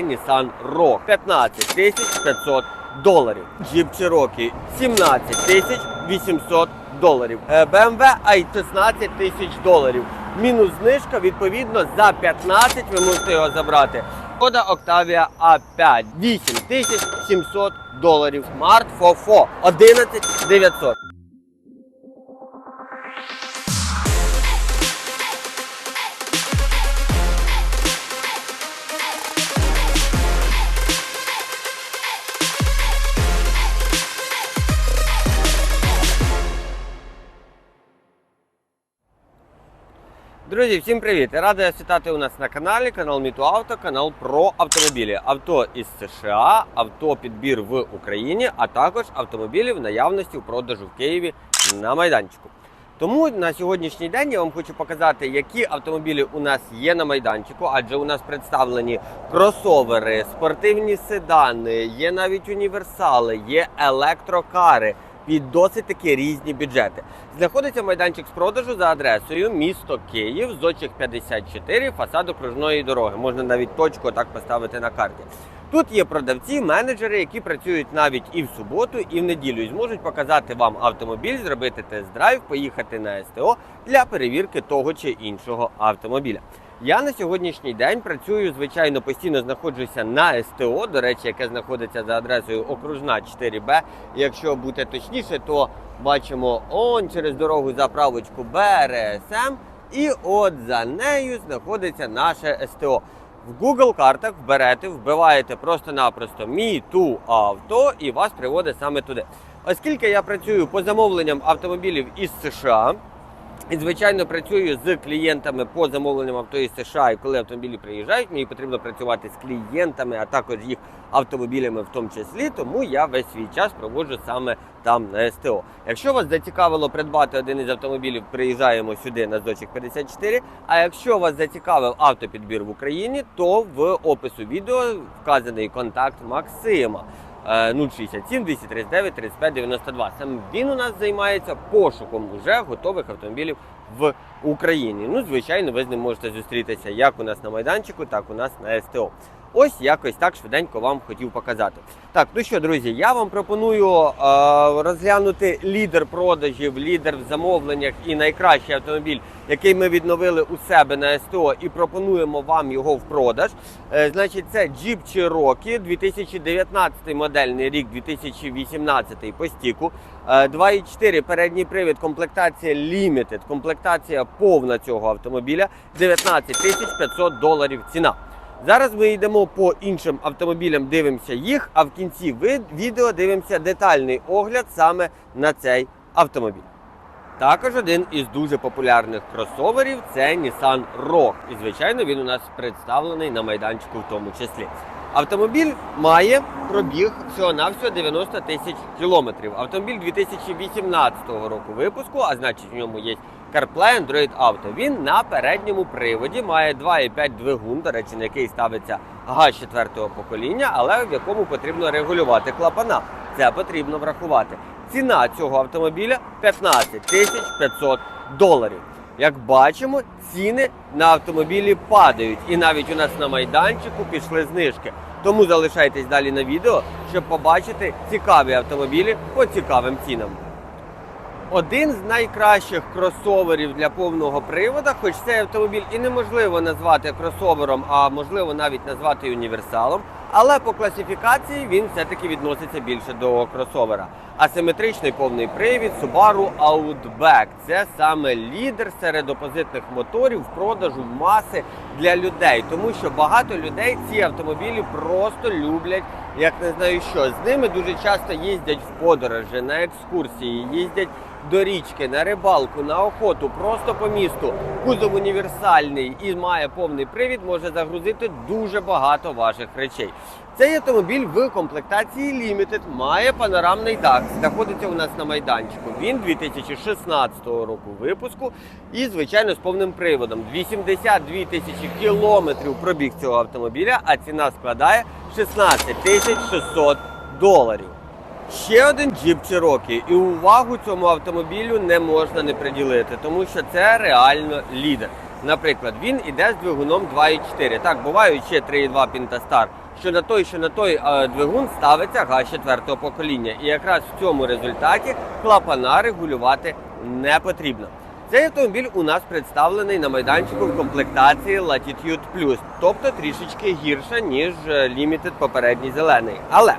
Nissan Rogue 15 500 доларів. Jeep Cherokee 17 800 доларів. BMW i 16 тисяч доларів. Мінус знижка, відповідно, за 15 ви можете його забрати. Шкода Octavia A5 8 тисяч 700 доларів. Smart Fofo 11 900. Друзі, всім привіт! Радий вас вітати у нас на каналі, канал Міту Авто, канал про автомобілі. Авто із США, авто підбір в Україні, а також автомобілі в наявності у продажу в Києві на майданчику. Тому на сьогоднішній день я вам хочу показати, які автомобілі у нас є на майданчику, адже у нас представлені кросовери, спортивні седани, є навіть універсали, є електрокари під досить таки різні бюджети. Знаходиться майданчик з продажу за адресою місто Київ, зочик 54, фасад окружної дороги. Можна навіть точку так поставити на карті. Тут є продавці, менеджери, які працюють навіть і в суботу, і в неділю, і зможуть показати вам автомобіль, зробити тест-драйв, поїхати на СТО для перевірки того чи іншого автомобіля. Я на сьогоднішній день працюю, звичайно, постійно знаходжуся на СТО, до речі, яке знаходиться за адресою Окружна 4Б. Якщо бути точніше, то бачимо он через дорогу заправочку БРСМ, і от за нею знаходиться наше СТО. В Google картах вберете, вбиваєте просто-напросто мій ту авто і вас приводить саме туди. Оскільки я працюю по замовленням автомобілів із США. І, звичайно, працюю з клієнтами по замовленням авто із США. І коли автомобілі приїжджають, мені потрібно працювати з клієнтами, а також їх автомобілями в тому числі. Тому я весь свій час проводжу саме там на СТО. Якщо вас зацікавило придбати один із автомобілів, приїжджаємо сюди на Зочик 54. А якщо вас зацікавив автопідбір в Україні, то в опису відео вказаний контакт Максима. Е, 067 239 35 92. Саме він у нас займається пошуком уже готових автомобілів в Україні. Ну, звичайно, ви з ним можете зустрітися як у нас на майданчику, так у нас на СТО. Ось якось так швиденько вам хотів показати. Так, ну що, друзі, я вам пропоную е, розглянути лідер продажів, лідер в замовленнях і найкращий автомобіль, який ми відновили у себе на СТО, і пропонуємо вам його в продаж. Е, значить, це Jeep Cherokee 2019 модельний рік, 2018 по стіку. Е, 2.4 передній привід, комплектація Limited, комплектація повна цього автомобіля 19 500 доларів ціна. Зараз ми йдемо по іншим автомобілям, дивимося їх, а в кінці відео дивимося детальний огляд саме на цей автомобіль. Також один із дуже популярних кросоверів це Nissan Rogue. І, звичайно, він у нас представлений на майданчику в тому числі. Автомобіль має пробіг всього-навсього 90 тисяч кілометрів. Автомобіль 2018 року випуску, а значить в ньому є CarPlay Android Auto. Він на передньому приводі має 2,5 двигун, до речі, на який ставиться газ четвертого покоління, але в якому потрібно регулювати клапана. Це потрібно врахувати. Ціна цього автомобіля 15 тисяч 500 доларів. Як бачимо, ціни на автомобілі падають, і навіть у нас на майданчику пішли знижки. Тому залишайтесь далі на відео, щоб побачити цікаві автомобілі по цікавим цінам. Один з найкращих кросоверів для повного привода, хоч цей автомобіль і неможливо назвати кросовером, а можливо навіть назвати універсалом. Але по класифікації він все-таки відноситься більше до кросовера. Асиметричний повний привід Subaru Outback – це саме лідер серед опозитних моторів в продажу маси для людей, тому що багато людей ці автомобілі просто люблять, як не знаю що. З ними дуже часто їздять в подорожі, на екскурсії, їздять до річки, на рибалку, на охоту, просто по місту. Кузов універсальний і має повний привід, може загрузити дуже багато ваших речей. Цей автомобіль в комплектації Limited має панорамний дах. Знаходиться у нас на майданчику. Він 2016 року випуску і, звичайно, з повним приводом. 82 тисячі кілометрів пробіг цього автомобіля, а ціна складає 16 тисяч 600 доларів. Ще один Jeep Cherokee. І увагу цьому автомобілю не можна не приділити, тому що це реально лідер. Наприклад, він іде з двигуном 2.4. Так, бувають ще 3.2 Пінтастар. Що на той, що на той двигун ставиться газ четвертого покоління. І якраз в цьому результаті клапана регулювати не потрібно. Цей автомобіль у нас представлений на майданчику в комплектації Latitude Plus, тобто трішечки гірша, ніж е, Limited попередній зелений. Але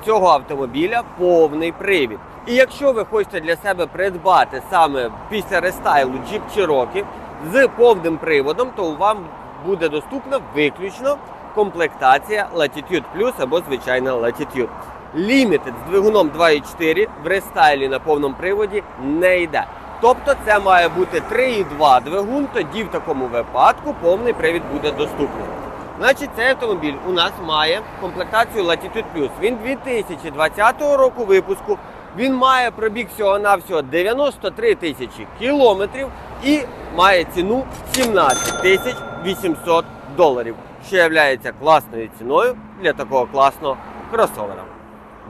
в цього автомобіля повний привід. І якщо ви хочете для себе придбати саме після рестайлу Jeep Cherokee з повним приводом, то вам буде доступна виключно комплектація Latitude Plus або звичайна Latitude. Limited з двигуном 2.4 в рестайлі на повному приводі не йде. Тобто це має бути 3.2 двигун, тоді в такому випадку повний привід буде доступний. Значить, цей автомобіль у нас має комплектацію Latitude Plus. Він 2020 року випуску. Він має пробіг всього-навсього 93 тисячі кілометрів і має ціну 17 тисяч 800 доларів, що є класною ціною для такого класного кросовера.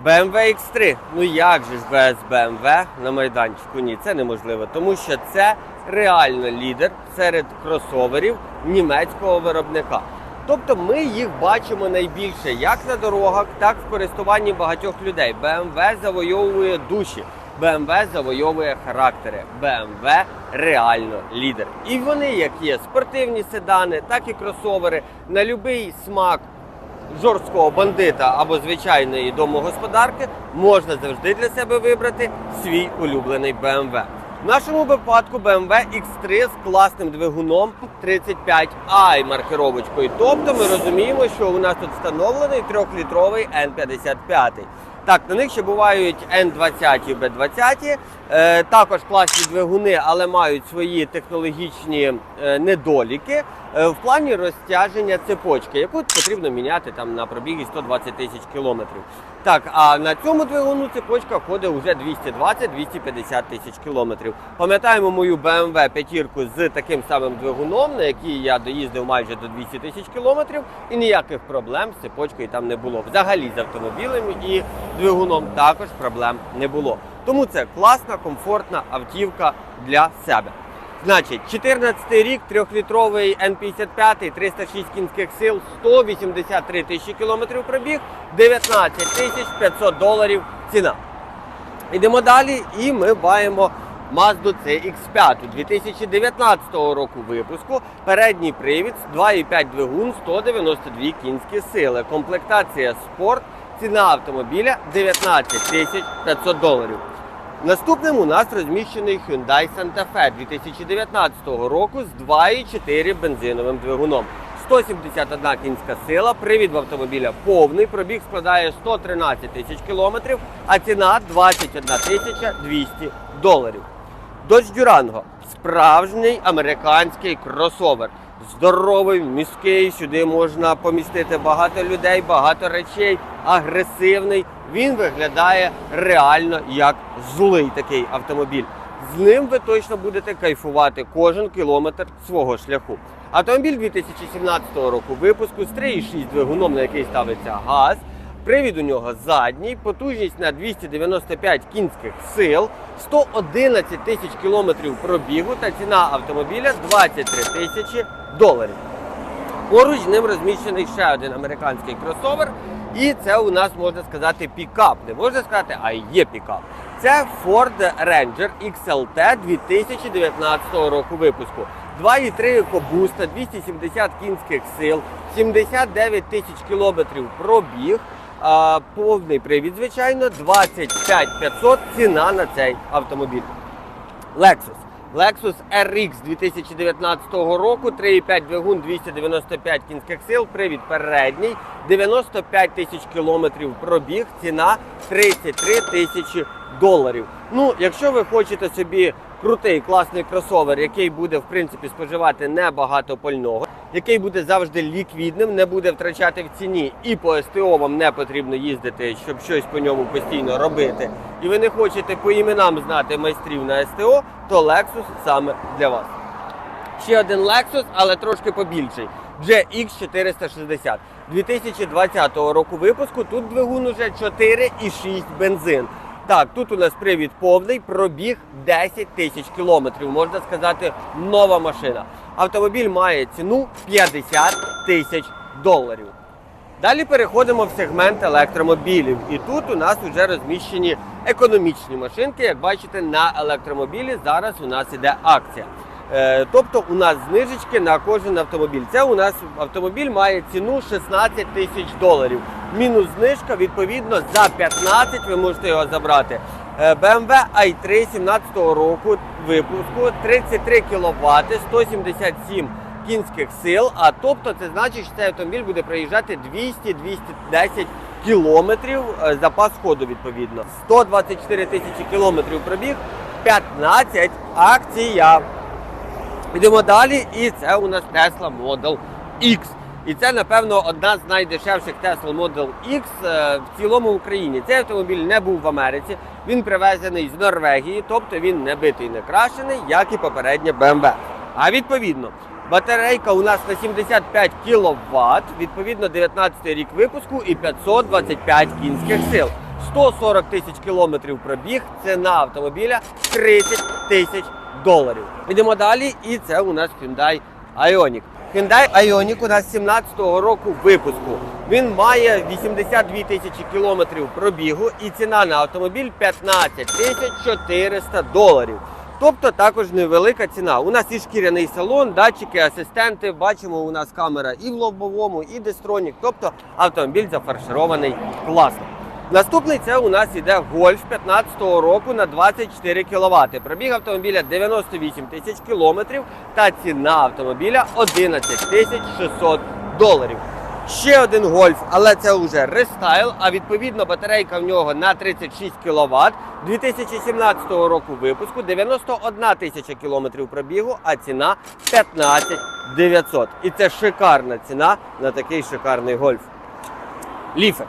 BMW X3. Ну як же ж без BMW на майданчику? Ні, це неможливо, тому що це реально лідер серед кросоверів німецького виробника. Тобто ми їх бачимо найбільше як на дорогах, так і в користуванні багатьох людей. BMW завойовує душі, BMW завойовує характери. BMW реально лідер. І вони, як є спортивні седани, так і кросовери на будь-який смак жорсткого бандита або звичайної домогосподарки можна завжди для себе вибрати свій улюблений BMW. В нашому випадку BMW X3 з класним двигуном 35i маркировочкою. Тобто ми розуміємо, що у нас тут встановлений 3-літровий N55. Так, на них ще бувають N20 і B20. Е, також класні двигуни, але мають свої технологічні е, недоліки е, в плані розтяження цепочки, яку потрібно міняти там на пробігі 120 тисяч кілометрів. Так, а на цьому двигуну цепочка ходить вже 220-250 тисяч кілометрів. Пам'ятаємо мою BMW п'ятірку з таким самим двигуном, на якій я доїздив майже до 200 тисяч кілометрів, і ніяких проблем з цепочкою там не було. Взагалі з автомобілем і двигуном також проблем не було. Тому це класна, комфортна автівка для себе. Значить, 14 рік, 3-літровий N55, 306 кінських сил, 183 тисячі кілометрів пробіг, 19 тисяч 500 доларів ціна. Йдемо далі, і ми маємо Mazda CX5 2019 року випуску. Передній привід, 2,5 двигун, 192 кінські сили. Комплектація спорт, ціна автомобіля 19 тисяч 500 доларів. Наступним у нас розміщений Hyundai Santa Fe 2019 року з 2,4 бензиновим двигуном. 171 кінська сила, привід в автомобіля повний, пробіг складає 113 тисяч кілометрів, а ціна 21 тисяча 200 доларів. Dodge Durango – справжній американський кросовер. Здоровий, міський, сюди можна помістити багато людей, багато речей, агресивний. Він виглядає реально як злий такий автомобіль. З ним ви точно будете кайфувати кожен кілометр свого шляху. Автомобіль 2017 року випуску з 3,6 двигуном, на який ставиться газ. Привід у нього задній, потужність на 295 кінських сил, 111 тисяч кілометрів пробігу та ціна автомобіля 23 тисячі доларів. Поруч ним розміщений ще один американський кросовер, і це у нас можна сказати пікап. Не можна сказати, а є пікап. Це Ford Ranger XLT 2019 року випуску. 2,3 екобуста, 270 кінських сил, 79 тисяч кілометрів пробіг. Повний привід, звичайно, 25 500 ціна на цей автомобіль. Lexus. Lexus RX 2019 року, 3,5 двигун, 295 кінських сил, привід передній, 95 тисяч кілометрів пробіг, ціна 33 тисячі доларів. Ну, якщо ви хочете собі крутий класний кросовер, який буде в принципі споживати небагато пального, який буде завжди ліквідним, не буде втрачати в ціні, і по СТО вам не потрібно їздити, щоб щось по ньому постійно робити. І ви не хочете по іменам знати майстрів на СТО, то Lexus саме для вас. Ще один Lexus, але трошки побільший. GX460 2020 року випуску. Тут двигун уже 4,6 бензин. Так, тут у нас привід повний, пробіг 10 тисяч кілометрів. Можна сказати, нова машина. Автомобіль має ціну 50 тисяч доларів. Далі переходимо в сегмент електромобілів. І тут у нас вже розміщені економічні машинки. Як бачите, на електромобілі зараз у нас іде акція. Е, Тобто у нас знижечки на кожен автомобіль. Це у нас автомобіль має ціну 16 тисяч доларів. Мінус знижка, відповідно, за 15 ви можете його забрати. BMW i3 17 року випуску 33 кВт, 177 кінських сил. А тобто це значить, що цей автомобіль буде проїжджати 200-210 кілометрів е, запас ходу відповідно. 124 тисячі кілометрів пробіг, 15 акція. Йдемо далі, і це у нас Tesla Model X. І це, напевно, одна з найдешевших Tesla Model X е, в цілому Україні. Цей автомобіль не був в Америці, він привезений з Норвегії, тобто він не битий, не крашений, як і попереднє BMW. А відповідно, батарейка у нас на 75 кВт, відповідно 19 рік випуску і 525 кінських сил. 140 тисяч кілометрів пробіг, ціна автомобіля 30 тисяч доларів. Йдемо далі, і це у нас Hyundai Ioniq. Hyundai Ioniq у нас 17-го року випуску. Він має 82 тисячі кілометрів пробігу і ціна на автомобіль 15 тисяч 400 доларів. Тобто також невелика ціна. У нас і шкіряний салон, датчики, асистенти. Бачимо, у нас камера і в лобовому, і дестронік. Тобто автомобіль зафарширований класно. Наступний це у нас іде Гольф 15-го року на 24 кВт. Пробіг автомобіля 98 тисяч кілометрів та ціна автомобіля 11 тисяч 600 доларів. Ще один гольф, але це вже рестайл, а відповідно батарейка в нього на 36 кВт 2017 року випуску, 91 тисяча кілометрів пробігу, а ціна 15 900. І це шикарна ціна на такий шикарний гольф. Ліфи.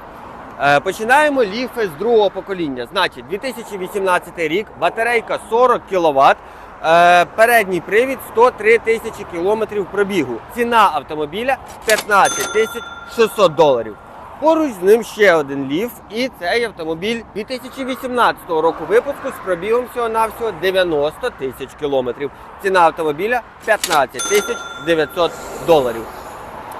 Е, Починаємо ліфи з другого покоління. Значить, 2018 рік, батарейка 40 кВт, е, передній привід 103 тисячі кілометрів пробігу. Ціна автомобіля 15 тисяч 600 доларів. Поруч з ним ще один ліф, і цей автомобіль 2018 року випуску з пробігом всього-навсього 90 тисяч кілометрів. Ціна автомобіля 15 тисяч 900 доларів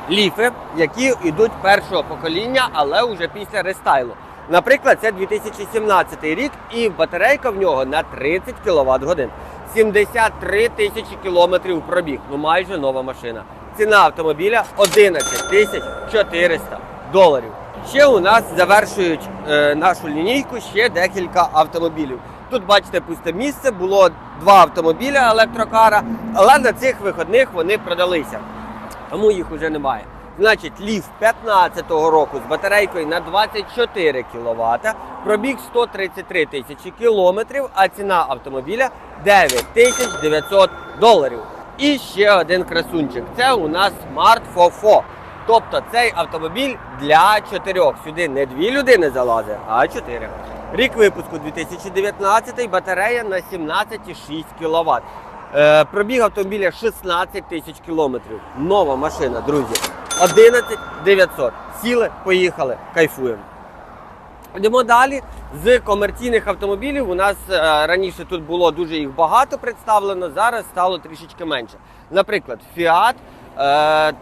ліфи, які йдуть першого покоління, але вже після рестайлу. Наприклад, це 2017 рік, і батарейка в нього на 30 кВт годин. 73 тисячі кілометрів пробіг. Ну майже нова машина. Ціна автомобіля 11 тисяч 400 доларів. Ще у нас завершують е, нашу лінійку ще декілька автомобілів. Тут бачите пусте місце, було два автомобіля електрокара, але на цих виходних вони продалися тому їх вже немає. Значить, ліф 15-го року з батарейкою на 24 кВт, пробіг 133 тисячі кілометрів, а ціна автомобіля 9900 доларів. І ще один красунчик. Це у нас Smart Fofo. Тобто цей автомобіль для чотирьох. Сюди не дві людини залазить, а чотири. Рік випуску 2019, батарея на 17,6 кВт. Е, пробіг автомобіля 16 тисяч кілометрів. Нова машина, друзі. 11 900. Сіли, поїхали, кайфуємо. Йдемо далі. З комерційних автомобілів у нас е, раніше тут було дуже їх багато представлено, зараз стало трішечки менше. Наприклад, Fiat е,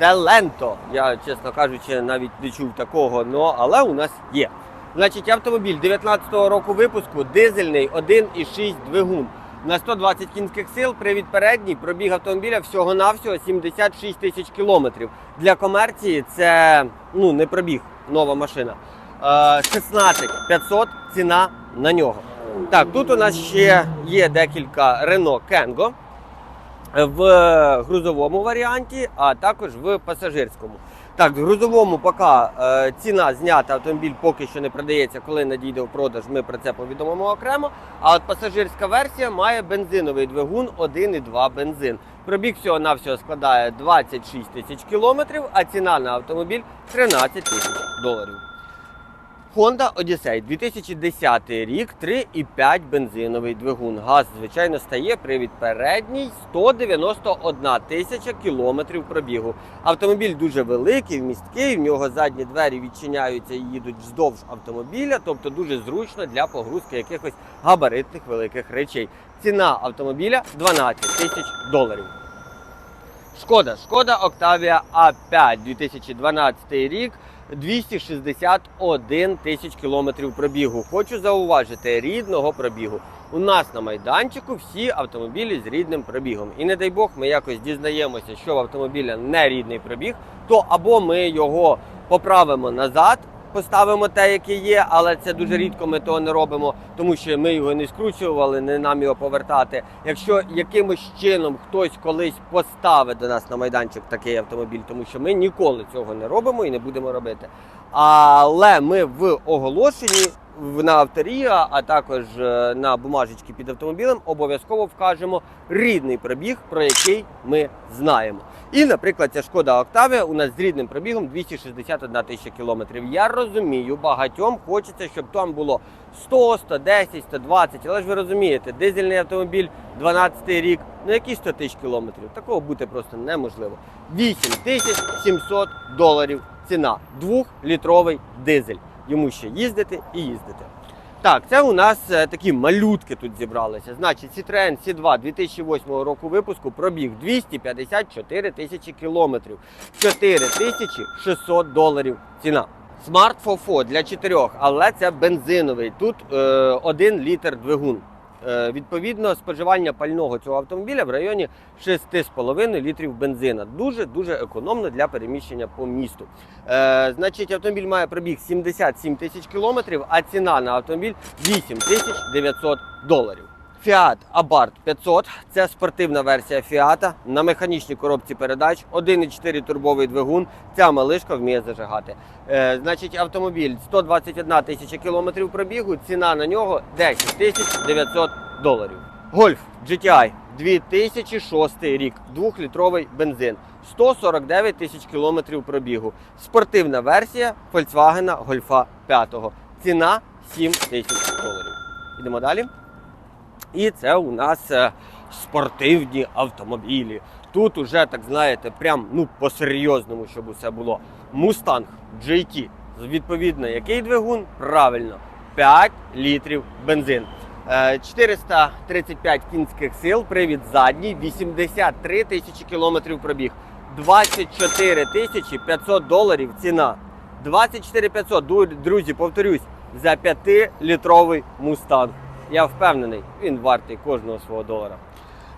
Talento. Я, чесно кажучи, навіть не чув такого, но, але у нас є. Значить, автомобіль 19-го року випуску, дизельний 1,6 двигун. На 120 кінських сил привід передній пробіг автомобіля всього-навсього 76 тисяч кілометрів. Для комерції це ну, не пробіг, нова машина. Е, 16 500 ціна на нього. Так, тут у нас ще є декілька Renault Kengo в грузовому варіанті, а також в пасажирському. Так, в грузовому поки е, ціна знята, автомобіль поки що не продається. Коли надійде в продаж, ми про це повідомимо окремо. А от пасажирська версія має бензиновий двигун 1,2 бензин. Пробіг всього навсього складає 26 тисяч кілометрів, а ціна на автомобіль 13 тисяч доларів. Honda Odyssey 2010 рік, 3,5 бензиновий двигун. Газ, звичайно, стає привід передній 191 тисяча кілометрів пробігу. Автомобіль дуже великий, вмісткий, в нього задні двері відчиняються і їдуть вздовж автомобіля, тобто дуже зручно для погрузки якихось габаритних великих речей. Ціна автомобіля 12 тисяч доларів. Шкода, Шкода Octavia A5 2012 рік. 261 тисяч кілометрів пробігу. Хочу зауважити рідного пробігу. У нас на майданчику всі автомобілі з рідним пробігом. І не дай Бог, ми якось дізнаємося, що в автомобіля не рідний пробіг, то або ми його поправимо назад, поставимо те, яке є, але це дуже рідко ми того не робимо, тому що ми його не скручували, не нам його повертати. Якщо якимось чином хтось колись поставить до нас на майданчик такий автомобіль, тому що ми ніколи цього не робимо і не будемо робити. Але ми в оголошенні на авторія, а також е, на бумажечки під автомобілем обов'язково вкажемо рідний пробіг, про який ми знаємо. І, наприклад, ця шкода Octavia у нас з рідним пробігом 261 тисяча кілометрів. Я розумію, багатьом хочеться, щоб там було 100, 110, 120. Але ж ви розумієте, дизельний автомобіль 12 рік, ну які 100 тисяч кілометрів? Такого бути просто неможливо. 8700 доларів ціна. Двохлітровий дизель. Йому ще їздити і їздити. Так, це у нас е, такі малютки тут зібралися. Значить, Citroen C2 2008 року випуску пробіг 254 тисячі кілометрів, 4600 доларів ціна. Smart FOFO для чотирьох, але це бензиновий. Тут е, 1 літр двигун. Е, відповідно, споживання пального цього автомобіля в районі 6,5 літрів бензина. Дуже дуже економно для переміщення по місту. Е, значить, автомобіль має пробіг 77 тисяч кілометрів, а ціна на автомобіль 8 тисяч 900 доларів. Fiat Abarth 500 це спортивна версія Fiat на механічній коробці передач, 1,4 турбовий двигун. Ця малишка вміє зажигати. Е, значить, автомобіль 121 тисяча кілометрів пробігу, ціна на нього 10 тисяч 900 доларів. Гольф GTI 2006 рік, 2-літровий бензин, 149 тисяч кілометрів пробігу. Спортивна версія Volkswagen Golf 5. Ціна 7 тисяч доларів. Йдемо далі. І це у нас е, спортивні автомобілі. Тут уже, так знаєте, прям ну по-серйозному, щоб усе було. Mustang GT. Відповідно, який двигун? Правильно, 5 літрів бензин. Е, 435 кінських сил, привід задній, 83 тисячі кілометрів пробіг, 24 тисячі 500 доларів ціна. 24 500, друзі, повторюсь, за 5-літровий мустанг. Я впевнений, він вартий кожного свого долара.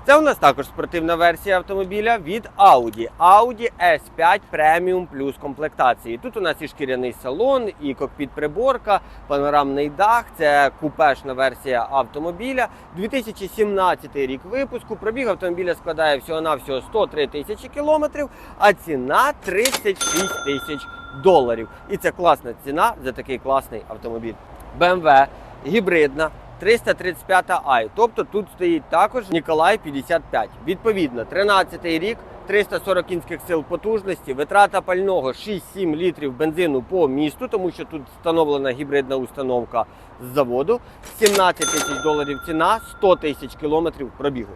Це у нас також спортивна версія автомобіля від Audi. Audi S5 Premium Plus комплектації. Тут у нас і шкіряний салон, і кокпіт приборка, панорамний дах. Це купешна версія автомобіля. 2017 рік випуску. Пробіг автомобіля складає всього-навсього 103 тисячі кілометрів, а ціна 36 тисяч доларів. І це класна ціна за такий класний автомобіль. BMW гібридна. 335 i тобто тут стоїть також Ніколай 55. Відповідно, 13 рік, 340 кінських сил потужності, витрата пального 6-7 літрів бензину по місту, тому що тут встановлена гібридна установка з заводу. 17 тисяч доларів ціна, 100 тисяч кілометрів пробігу.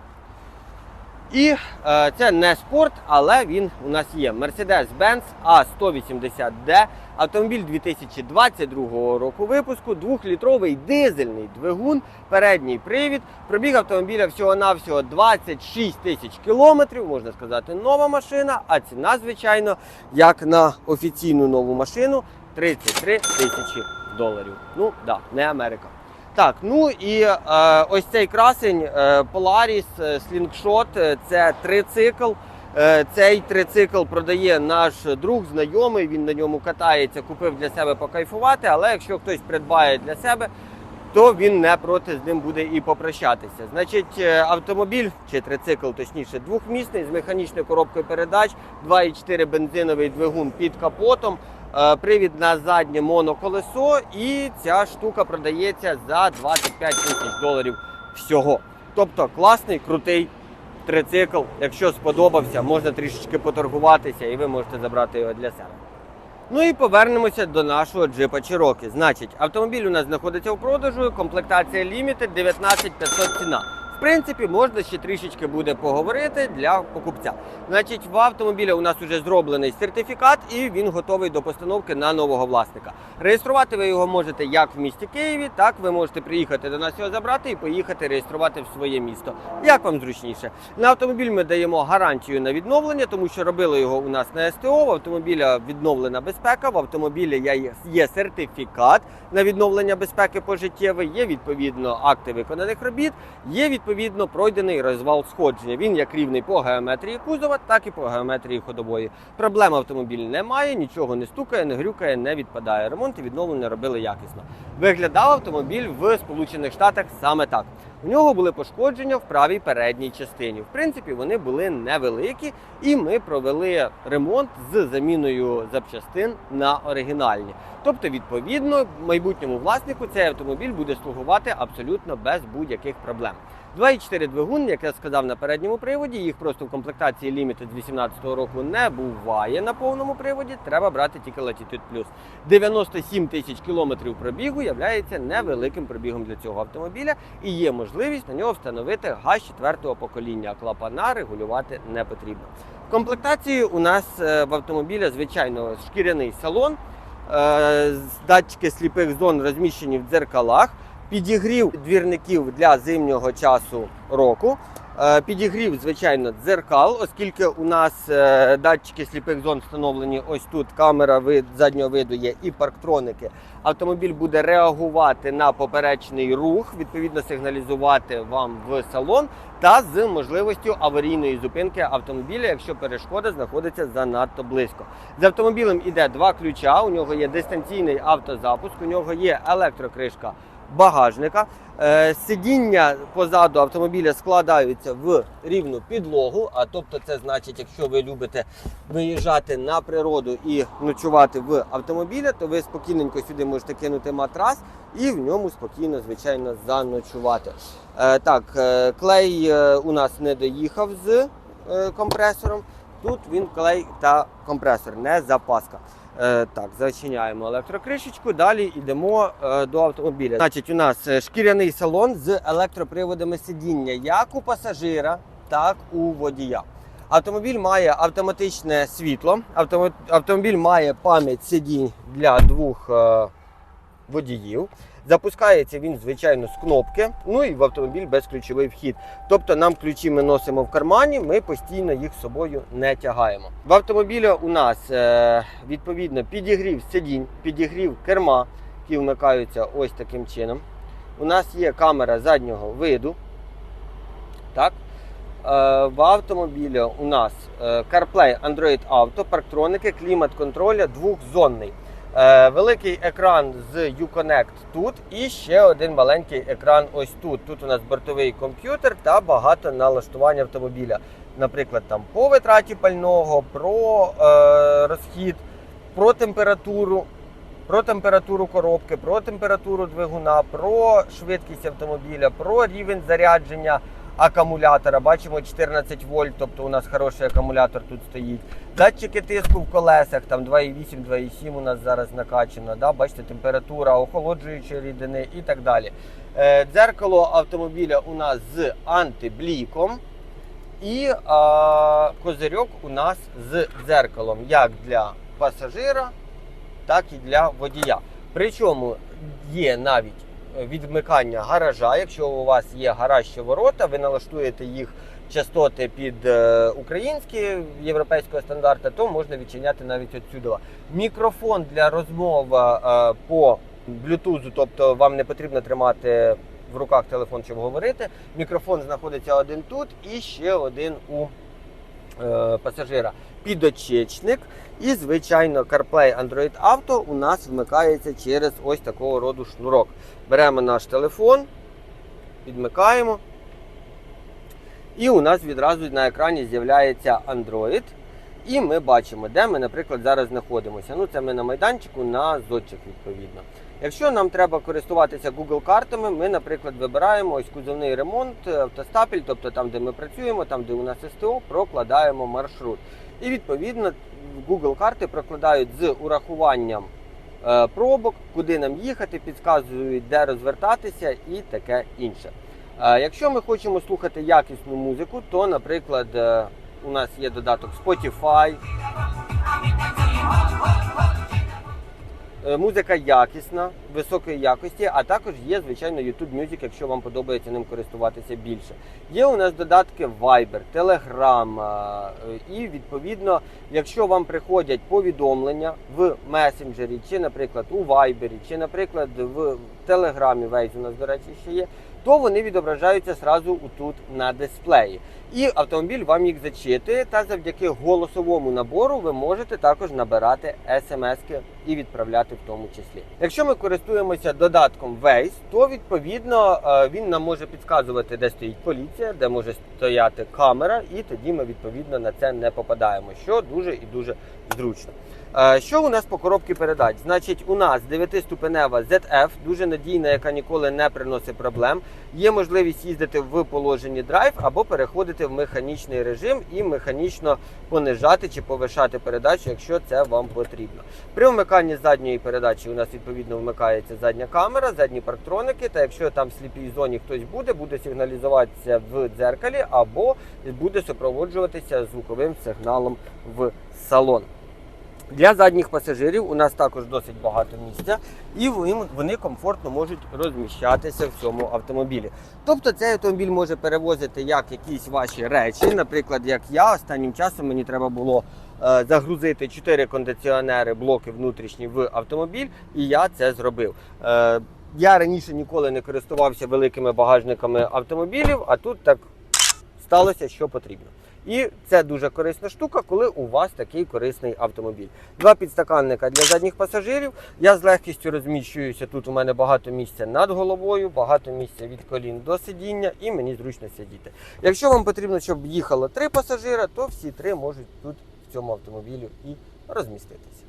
І е, це не спорт, але він у нас є. Mercedes-Benz A180D, автомобіль 2022 року випуску, 2-літровий дизельний двигун, передній привід. Пробіг автомобіля всього-навсього 26 тисяч кілометрів, можна сказати, нова машина, а ціна, звичайно, як на офіційну нову машину 33 тисячі доларів. Ну, да, не Америка. Так, ну і е, ось цей красень е, Polaris е, Slingshot, е, це трицикл. Е, цей трицикл продає наш друг, знайомий, він на ньому катається, купив для себе покайфувати, але якщо хтось придбає для себе, то він не проти з ним буде і попрощатися. Значить, е, автомобіль чи трицикл, точніше, двохмісний з механічною коробкою передач, 2,4 бензиновий двигун під капотом. Е, Привід на заднє моноколесо, і ця штука продається за 25 тисяч доларів всього. Тобто класний, крутий трицикл. Якщо сподобався, можна трішечки поторгуватися і ви можете забрати його для себе. Ну і повернемося до нашого джипа Cherokee. Значить, автомобіль у нас знаходиться в продажу, комплектація Limited 19500 ціна. Принципі, можна ще трішечки буде поговорити для покупця. Значить, в автомобіля у нас вже зроблений сертифікат, і він готовий до постановки на нового власника. Реєструвати ви його можете як в місті Києві, так ви можете приїхати до нас його забрати і поїхати реєструвати в своє місто. Як вам зручніше? На автомобіль ми даємо гарантію на відновлення, тому що робили його у нас на СТО. В автомобіля відновлена безпека. В автомобілі є- сертифікат на відновлення безпеки пожиттєвий, є відповідно акти виконаних робіт, є відповідно пройдений розвал сходження. Він як рівний по геометрії кузова, так і по геометрії ходової. Проблем автомобіль немає, нічого не стукає, не грюкає, не відпадає. Ремонт і відновлення робили якісно. Виглядав автомобіль в Сполучених Штатах саме так. У нього були пошкодження в правій передній частині. В принципі, вони були невеликі, і ми провели ремонт з заміною запчастин на оригінальні. Тобто, відповідно, майбутньому власнику цей автомобіль буде слугувати абсолютно без будь-яких проблем. 2,4 двигун, як я сказав на передньому приводі, їх просто в комплектації Limited з 2018 року не буває на повному приводі. Треба брати тільки Latitude Plus. 97 тисяч кілометрів пробігу являється невеликим пробігом для цього автомобіля, і є можливість на нього встановити газ 4 покоління. Клапана регулювати не потрібно. В комплектації у нас е, в автомобіля, звичайно, шкіряний салон. Е, Датчики сліпих зон розміщені в дзеркалах, підігрів двірників для зимнього часу року. Е, Підігрів, звичайно, дзеркал, оскільки у нас е, датчики сліпих зон встановлені ось тут. Камера вид заднього виду є і парктроники. Автомобіль буде реагувати на поперечний рух, відповідно сигналізувати вам в салон та з можливістю аварійної зупинки автомобіля, якщо перешкода знаходиться занадто близько. З автомобілем іде два ключа. У нього є дистанційний автозапуск, у нього є електрокришка багажника. Е, Сидіння позаду автомобіля складаються в рівну підлогу. А тобто, це значить, якщо ви любите виїжджати на природу і ночувати в автомобілі, то ви спокійненько сюди можете кинути матрас і в ньому спокійно, звичайно, заночувати. Е, Так, е, клей у нас не доїхав з компресором. Тут він клей та компресор, не запаска. Е, так, зачиняємо електрокришечку. Далі йдемо е, до автомобіля. Значить, у нас е, шкіряний салон з електроприводами сидіння як у пасажира, так у водія. Автомобіль має автоматичне світло. Автомобіль має пам'ять сидінь для двох водіїв. Запускається він, звичайно, з кнопки. Ну і в автомобіль безключовий вхід. Тобто нам ключі ми носимо в кармані, ми постійно їх з собою не тягаємо. В автомобілі у нас е, відповідно підігрів сидінь, підігрів керма, які вмикаються ось таким чином. У нас є камера заднього виду. Так. Е, В автомобілі у нас е, CarPlay Android Auto, парктроники, клімат контроля двохзонний. Е, Великий екран з Uconnect тут і ще один маленький екран ось тут. Тут у нас бортовий комп'ютер та багато налаштувань автомобіля. Наприклад, там по витраті пального, про е, розхід, про температуру, про температуру коробки, про температуру двигуна, про швидкість автомобіля, про рівень зарядження акумулятора. Бачимо 14 вольт, тобто у нас хороший акумулятор тут стоїть. Датчики тиску в колесах, там 2,8, 2,7 у нас зараз накачано. Да? Бачите, температура, охолоджуючі рідини і так далі. Е, Дзеркало автомобіля у нас з антибліком. І а, козирьок у нас з дзеркалом як для пасажира, так і для водія. Причому є навіть відмикання гаража. Якщо у вас є гараж чи ворота, ви налаштуєте їх частоти під е, українські європейського стандарту, то можна відчиняти навіть отсюди. Мікрофон для розмов е, по Bluetooth, тобто вам не потрібно тримати в руках телефон, щоб говорити. Мікрофон знаходиться один тут і ще один у е, пасажира. Підочечник. І, звичайно, CarPlay Android Auto у нас вмикається через ось такого роду шнурок. Беремо наш телефон, підмикаємо. І у нас відразу на екрані з'являється Android. І ми бачимо, де ми, наприклад, зараз знаходимося. Ну, це ми на майданчику на зодчих, відповідно. Якщо нам треба користуватися Google картами, ми, наприклад, вибираємо ось кузовний ремонт, автостапель, тобто там, де ми працюємо, там, де у нас СТО, прокладаємо маршрут. І відповідно Google карти прокладають з урахуванням е, пробок, куди нам їхати, підказують, де розвертатися і таке інше. Е, Якщо ми хочемо слухати якісну музику, то, наприклад, е, у нас є додаток Spotify. Е, Музика якісна, високої якості, а також є, звичайно, YouTube Music, якщо вам подобається ним користуватися більше. Є у нас додатки Viber, Telegram, е, і відповідно, якщо вам приходять повідомлення в месенджері, чи, наприклад, у Viber, чи, наприклад, в Телеграмі Waze у нас, до речі, ще є, то вони відображаються зразу тут на дисплеї. І автомобіль вам їх зачитує, та завдяки голосовому набору ви можете також набирати смски і відправляти в тому числі. Якщо ми користуємося додатком Waze, то відповідно е, він нам може підказувати, де стоїть поліція, де може стояти камера, і тоді ми відповідно на це не попадаємо, що дуже і дуже зручно. Е, Що у нас по коробці передач? Значить, у нас 9-ступенева ZF, дуже надійна, яка ніколи не приносить проблем. Є можливість їздити в положенні драйв або переходити в механічний режим і механічно понижати чи повишати передачу, якщо це вам потрібно. При вмиканні задньої передачі у нас відповідно вмикається задня камера, задні парктроники. Та якщо там в сліпій зоні хтось буде, буде сигналізуватися в дзеркалі або буде супроводжуватися звуковим сигналом в салон. Для задніх пасажирів у нас також досить багато місця, і вони- комфортно можуть розміщатися в цьому автомобілі. Тобто цей автомобіль може перевозити як якісь ваші речі. Наприклад, як я останнім часом мені треба було е, загрузити 4 кондиціонери, блоки внутрішні в автомобіль, і я це зробив. Е, я раніше ніколи не користувався великими багажниками автомобілів, а тут так сталося, що потрібно. І це дуже корисна штука, коли у вас такий корисний автомобіль. Два підстаканника для задніх пасажирів. Я з легкістю розміщуюся. Тут у мене багато місця над головою, багато місця від колін до сидіння, і мені зручно сидіти. Якщо вам потрібно, щоб їхало три пасажира, то всі три можуть тут в цьому автомобілі і розміститися.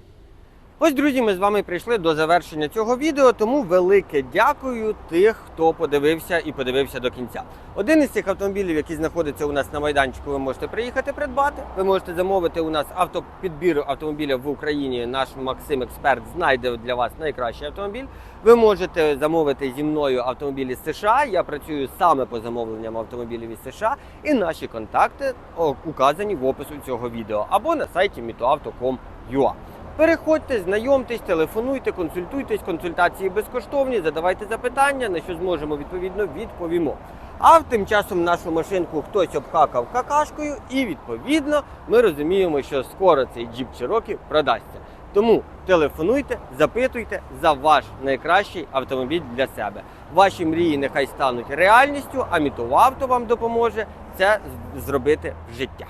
Ось, друзі, ми з вами прийшли до завершення цього відео, тому велике дякую тих, хто подивився і подивився до кінця. Один із цих автомобілів, який знаходиться у нас на майданчику, ви можете приїхати придбати. Ви можете замовити у нас автопідбір автомобіля в Україні. Наш Максим Експерт знайде для вас найкращий автомобіль. Ви можете замовити зі мною автомобілі з США. Я працюю саме по замовленням автомобілів із США, і наші контакти указані в опису цього відео або на сайті mitoauto.com.ua. Переходьте, знайомтесь, телефонуйте, консультуйтесь, консультації безкоштовні, задавайте запитання, на що зможемо відповідно відповімо. А тим часом нашу машинку хтось обхакав какашкою, і відповідно ми розуміємо, що скоро цей джіп Cherokee продасться. Тому телефонуйте, запитуйте за ваш найкращий автомобіль для себе. Ваші мрії нехай стануть реальністю, а Мітовавто вам допоможе це зробити в життя.